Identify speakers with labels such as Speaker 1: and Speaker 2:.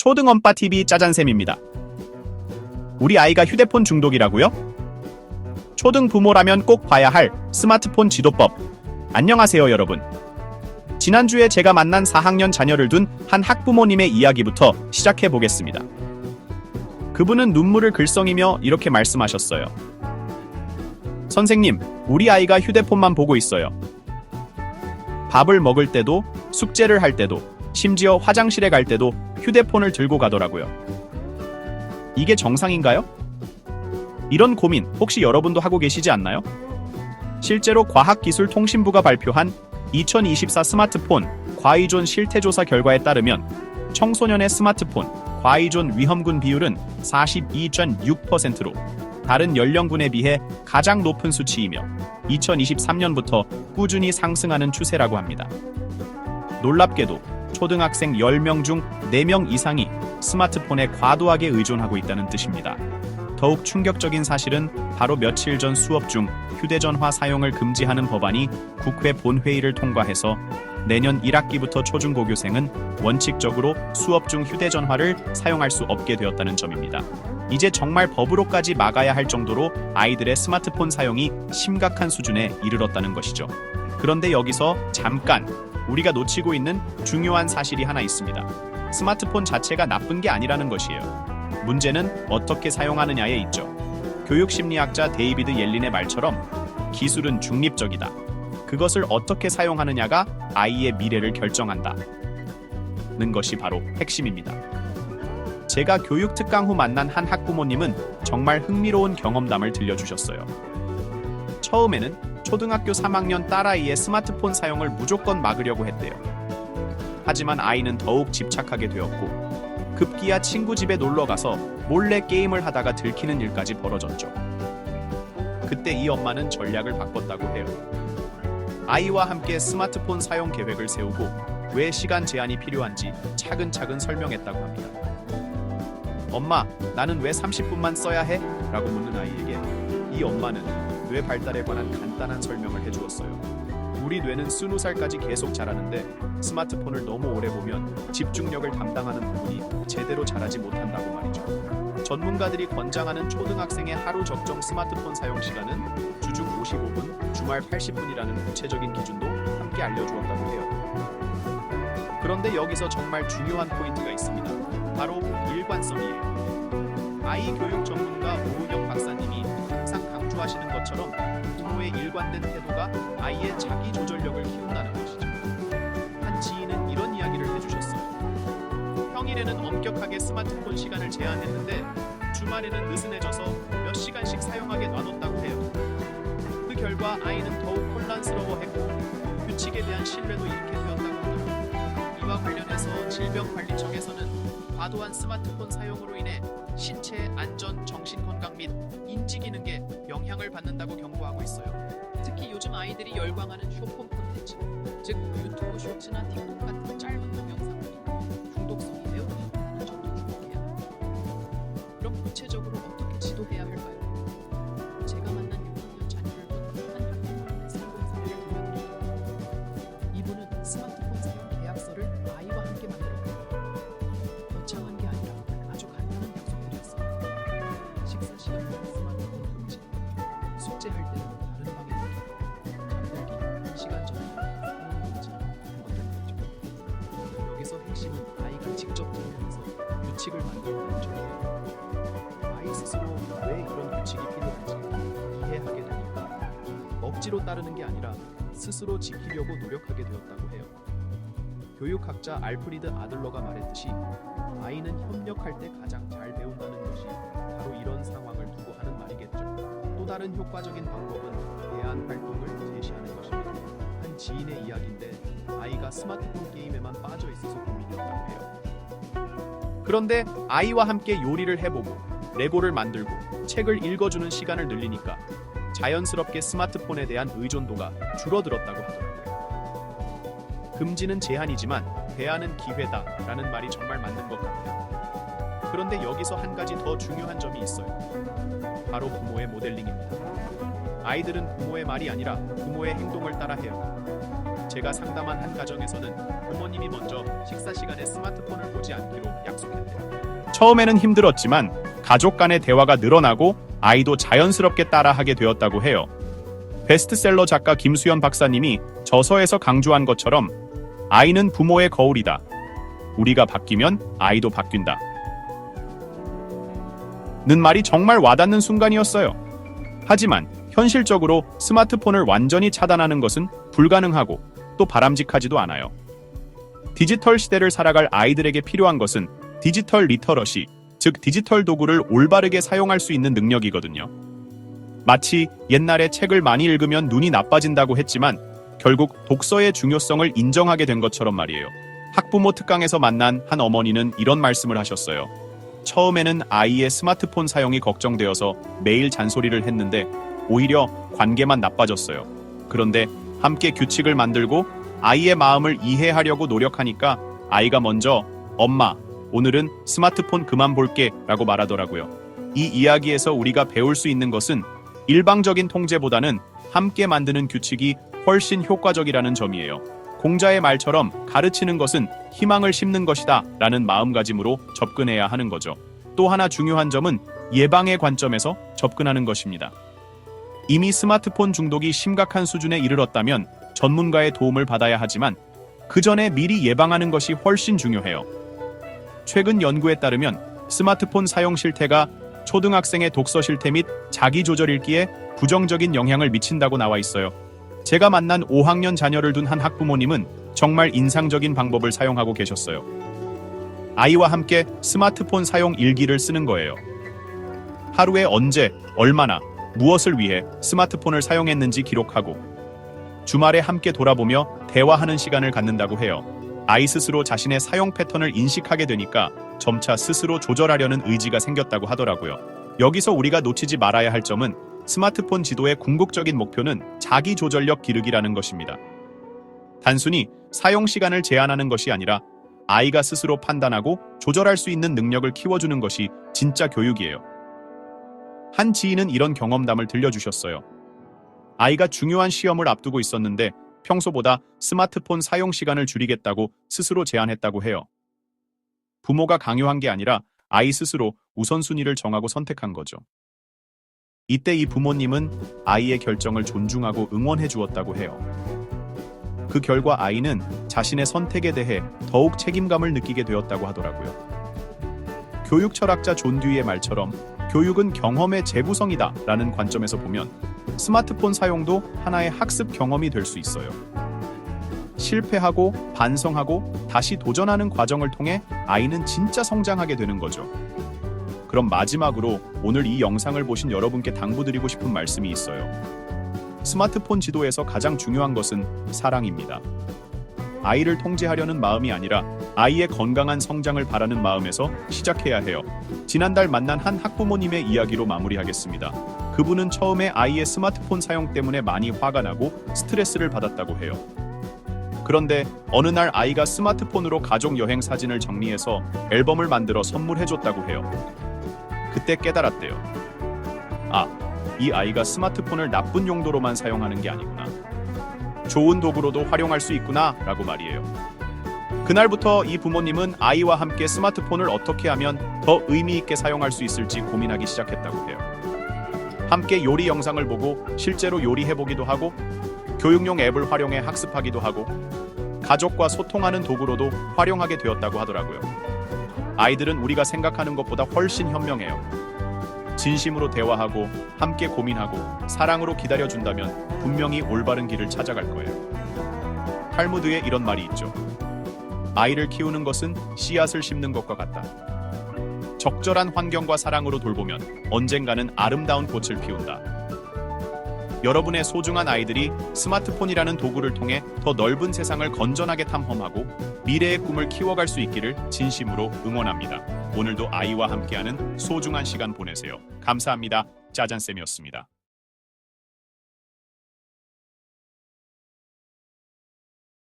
Speaker 1: 초등엄빠 TV 짜잔쌤입니다. 우리 아이가 휴대폰 중독이라고요? 초등 부모라면 꼭 봐야 할 스마트폰 지도법. 안녕하세요, 여러분. 지난주에 제가 만난 4학년 자녀를 둔 한 학부모님의 이야기부터 시작해 보겠습니다. 그분은 눈물을 글썽이며 이렇게 말씀하셨어요. 선생님, 우리 아이가 휴대폰만 보고 있어요. 밥을 먹을 때도, 숙제를 할 때도, 심지어 화장실에 갈 때도 휴대폰을 들고 가더라고요. 이게 정상인가요? 이런 고민 혹시 여러분도 하고 계시지 않나요? 실제로 과학기술통신부가 발표한 2024 스마트폰 과의존 실태조사 결과에 따르면 청소년의 스마트폰 과의존 위험군 비율은 42.6%로 다른 연령군에 비해 가장 높은 수치이며 2023년부터 꾸준히 상승하는 추세라고 합니다. 놀랍게도 초등학생 10명 중 4명 이상이 스마트폰에 과도하게 의존하고 있다는 뜻입니다. 더욱 충격적인 사실은 바로 며칠 전 수업 중 휴대전화 사용을 금지하는 법안이 국회 본회의를 통과해서 내년 1학기부터 초중고교생은 원칙적으로 수업 중 휴대전화를 사용할 수 없게 되었다는 점입니다. 이제 정말 법으로까지 막아야 할 정도로 아이들의 스마트폰 사용이 심각한 수준에 이르렀다는 것이죠. 그런데 여기서 잠깐 우리가 놓치고 있는 중요한 사실이 하나 있습니다. 스마트폰 자체가 나쁜 게 아니라는 것이에요. 문제는 어떻게 사용하느냐에 있죠. 교육심리학자 데이비드 옐린의 말처럼 기술은 중립적이다. 그것을 어떻게 사용하느냐가 아이의 미래를 결정한다. 는 것이 바로 핵심입니다. 제가 교육 특강 후 만난 한 학부모님은 정말 흥미로운 경험담을 들려주셨어요. 처음에는 초등학교 3학년 딸아이의 스마트폰 사용을 무조건 막으려고 했대요. 하지만 아이는 더욱 집착하게 되었고 급기야 친구 집에 놀러 가서 몰래 게임을 하다가 들키는 일까지 벌어졌죠. 그때 이 엄마는 전략을 바꿨다고 해요. 아이와 함께 스마트폰 사용 계획을 세우고 왜 시간 제한이 필요한지 차근차근 설명했다고 합니다. 엄마, 나는 왜 30분만 써야 해? 라고 묻는 아이에게 이 엄마는 뇌 발달에 관한 간단한 설명을 해주었어요. 우리 뇌는 스무 살까지 계속 자라는데 스마트폰을 너무 오래 보면 집중력을 담당하는 부분이 제대로 자라지 못한다고 말이죠. 전문가들이 권장하는 초등학생의 하루 적정 스마트폰 사용 시간은 주중 55분, 주말 80분이라는 구체적인 기준도 함께 알려주었다고 해요. 그런데 여기서 정말 중요한 포인트가 있습니다. 바로 일관성이에요. 아이 교육 전문가 오은영 박사님이 강조하시는 것처럼 부모의 일관된 태도가 아이의 자기 조절력을 키운다는 것이죠. 한 지인은 이런 이야기를 해주셨어요. 평일에는 엄격하게 스마트폰 시간을 제한했는데 주말에는 느슨해져서 몇 시간씩 사용하게 놔뒀다고 해요. 그 결과 아이는 더욱 혼란스러워했고 규칙에 대한 신뢰도 잃게 되었다고 합니다. 질병관리청에서는 과도한 스마트폰 사용으로 인해 신체 안전, 정신 건강 및 인지 기능에 영향을 받는다고 경고하고 있어요. 특히 요즘 아이들이 열광하는 쇼폼 콘텐츠, 즉 유튜브 쇼츠나 틱톡 같은 짧은 동영상들이 중독성이 매우 숙제할 때는 다른 방에 잠들기 시간 전에 사용 금지 이런 것들이었죠. 여기서 핵심은 아이가 직접 들으면서 규칙을 만들어가는 점이에요. 아이 스스로 왜 이런 규칙이 필요한지 이해하게 되니까 억지로 따르는 게 아니라 스스로 지키려고 노력하게 되었다고 해요. 교육학자 알프리드 아들러가 말했듯이 아이는 협력할 때 가장 잘 배운다는 것이 바로 이런 상황을 두고 하는 말이겠죠. 또 다른 효과적인 방법은 대안 활동을 제시하는 것입니다. 한 지인의 이야기인데 아이가 스마트폰 게임에만 빠져 있어서 고민이었다고 해요. 그런데 아이와 함께 요리를 해보고 레고를 만들고 책을 읽어주는 시간을 늘리니까 자연스럽게 스마트폰에 대한 의존도가 줄어들었다고 하더라고요. 금지는 제한이지만 대안은 기회다라는 말이 정말 맞는 것 같아요. 그런데 여기서 한 가지 더 중요한 점이 있어요. 바로 부모의 모델링입니다. 아이들은 부모의 말이 아니라 부모의 행동을 따라해요. 제가 상담한 한 가정에서는 부모님이 먼저 식사 시간에 스마트폰을 보지 않기로 약속했대요. 처음에는 힘들었지만 가족 간의 대화가 늘어나고 아이도 자연스럽게 따라하게 되었다고 해요. 베스트셀러 작가 김수현 박사님이 저서에서 강조한 것처럼 아이는 부모의 거울이다. 우리가 바뀌면 아이도 바뀐다. 는 말이 정말 와닿는 순간이었어요. 하지만 현실적으로 스마트폰을 완전히 차단하는 것은 불가능하고 또 바람직하지도 않아요. 디지털 시대를 살아갈 아이들에게 필요한 것은 디지털 리터러시, 즉 디지털 도구를 올바르게 사용할 수 있는 능력이거든요. 마치 옛날에 책을 많이 읽으면 눈이 나빠진다고 했지만 결국 독서의 중요성을 인정하게 된 것처럼 말이에요. 학부모 특강에서 만난 한 어머니는 이런 말씀을 하셨어요. 처음에는 아이의 스마트폰 사용이 걱정되어서 매일 잔소리를 했는데 오히려 관계만 나빠졌어요. 그런데 함께 규칙을 만들고 아이의 마음을 이해하려고 노력하니까 아이가 먼저 엄마, 오늘은 스마트폰 그만 볼게 라고 말하더라고요. 이 이야기에서 우리가 배울 수 있는 것은 일방적인 통제보다는 함께 만드는 규칙이 훨씬 효과적이라는 점이에요. 공자의 말처럼 가르치는 것은 희망을 심는 것이다 라는 마음가짐으로 접근해야 하는 거죠. 또 하나 중요한 점은 예방의 관점에서 접근하는 것입니다. 이미 스마트폰 중독이 심각한 수준에 이르렀다면 전문가의 도움을 받아야 하지만 그 전에 미리 예방하는 것이 훨씬 중요해요. 최근 연구에 따르면 스마트폰 사용 실태가 초등학생의 독서 실태 및 자기 조절 읽기에 부정적인 영향을 미친다고 나와 있어요. 제가 만난 5학년 자녀를 둔 한 학부모님은 정말 인상적인 방법을 사용하고 계셨어요. 아이와 함께 스마트폰 사용 일기를 쓰는 거예요. 하루에 언제, 얼마나, 무엇을 위해 스마트폰을 사용했는지 기록하고 주말에 함께 돌아보며 대화하는 시간을 갖는다고 해요. 아이 스스로 자신의 사용 패턴을 인식하게 되니까 점차 스스로 조절하려는 의지가 생겼다고 하더라고요. 여기서 우리가 놓치지 말아야 할 점은 스마트폰 지도의 궁극적인 목표는 자기 조절력 기르기라는 것입니다. 단순히 사용 시간을 제한하는 것이 아니라 아이가 스스로 판단하고 조절할 수 있는 능력을 키워주는 것이 진짜 교육이에요. 한 지인은 이런 경험담을 들려주셨어요. 아이가 중요한 시험을 앞두고 있었는데 평소보다 스마트폰 사용 시간을 줄이겠다고 스스로 제안했다고 해요. 부모가 강요한 게 아니라 아이 스스로 우선순위를 정하고 선택한 거죠. 이때 이 부모님은 아이의 결정을 존중하고 응원해 주었다고 해요. 그 결과 아이는 자신의 선택에 대해 더욱 책임감을 느끼게 되었다고 하더라고요. 교육 철학자 존 듀이의 말처럼 교육은 경험의 재구성이다 라는 관점에서 보면 스마트폰 사용도 하나의 학습 경험이 될 수 있어요. 실패하고 반성하고 다시 도전하는 과정을 통해 아이는 진짜 성장하게 되는 거죠. 그럼 마지막으로 오늘 이 영상을 보신 여러분께 당부드리고 싶은 말씀이 있어요. 스마트폰 지도에서 가장 중요한 것은 사랑입니다. 아이를 통제하려는 마음이 아니라 아이의 건강한 성장을 바라는 마음에서 시작해야 해요. 지난달 만난 한 학부모님의 이야기로 마무리하겠습니다. 그분은 처음에 아이의 스마트폰 사용 때문에 많이 화가 나고 스트레스를 받았다고 해요. 그런데 어느 날 아이가 스마트폰으로 가족 여행 사진을 정리해서 앨범을 만들어 선물해줬다고 해요. 그때 깨달았대요. 아, 이 아이가 스마트폰을 나쁜 용도로만 사용하는 게 아니구나. 좋은 도구로도 활용할 수 있구나 라고 말이에요. 그날부터 이 부모님은 아이와 함께 스마트폰을 어떻게 하면 더 의미 있게 사용할 수 있을지 고민하기 시작했다고 해요. 함께 요리 영상을 보고 실제로 요리해보기도 하고 교육용 앱을 활용해 학습하기도 하고 가족과 소통하는 도구로도 활용하게 되었다고 하더라고요. 아이들은 우리가 생각하는 것보다 훨씬 현명해요. 진심으로 대화하고 함께 고민하고 사랑으로 기다려준다면 분명히 올바른 길을 찾아갈 거예요. 탈무드에 이런 말이 있죠. 아이를 키우는 것은 씨앗을 심는 것과 같다. 적절한 환경과 사랑으로 돌보면 언젠가는 아름다운 꽃을 피운다. 여러분의 소중한 아이들이 스마트폰이라는 도구를 통해 더 넓은 세상을 건전하게 탐험하고 미래의 꿈을 키워갈 수 있기를 진심으로 응원합니다. 오늘도 아이와 함께하는 소중한 시간 보내세요. 감사합니다. 짜잔쌤이었습니다.